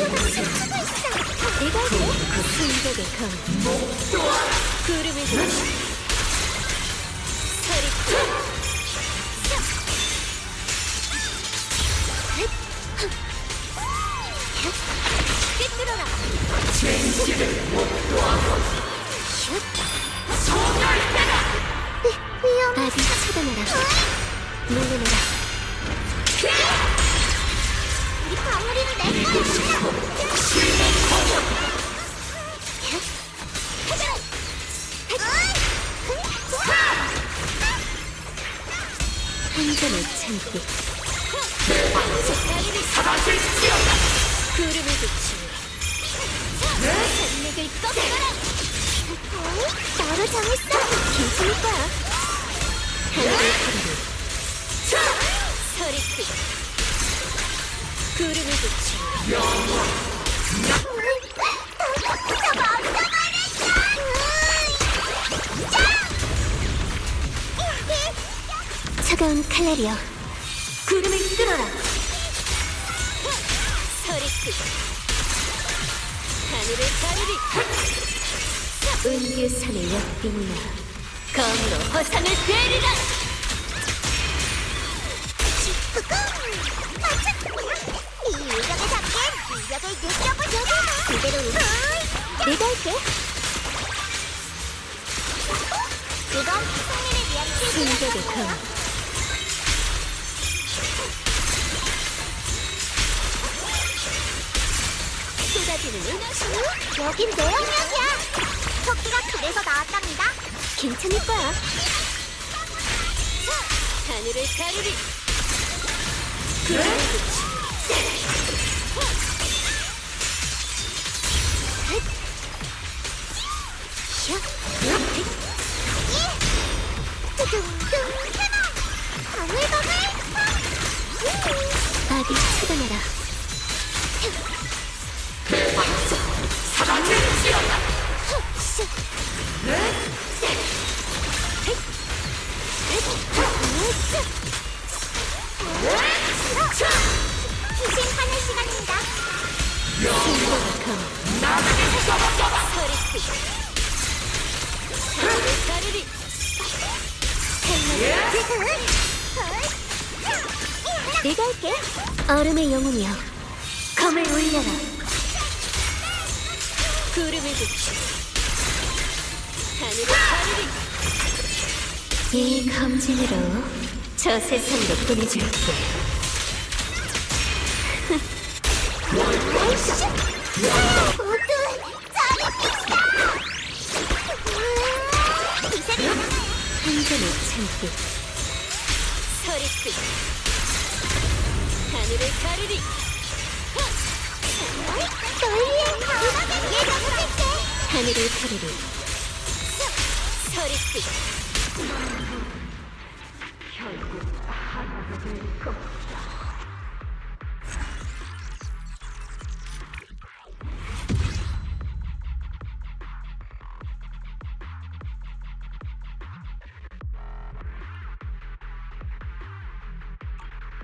내가 할게. 순간의 강. 구 한점의 찬빛 구름을 비추 산맥을 꺾어라 나로 정했어 괜찮을 거야 하늘을 가르르 서리빛 구름을 비추 차가운 칼날이여 구름을 뚫어라 서리끝 하늘을 가르리 은규산의 역빙나 검으로 허상을 베리라 이 느껴보자. 그대로 내가 할게 이건 승리를 위한 퀴즈야. 검 여긴 내 영역이야. 토끼가 그래서 나왔답니다. 괜찮을 거야 하늘을 가르리 두둥둥 해봐. 바글바글. 아비 차단해라 희생하는 시간입니다. 내가 할게. 얼음의 영혼이여. 검을 올려라. 구름을 비추 하늘을 가르리. 이 검진으로 저 보내줄게 모두 한점의 찬빛 서리끝 하늘을 가르리 널 위해 음악을 예정을 할게. 하늘을 가르리 서리끝 결국 하나가 될 것.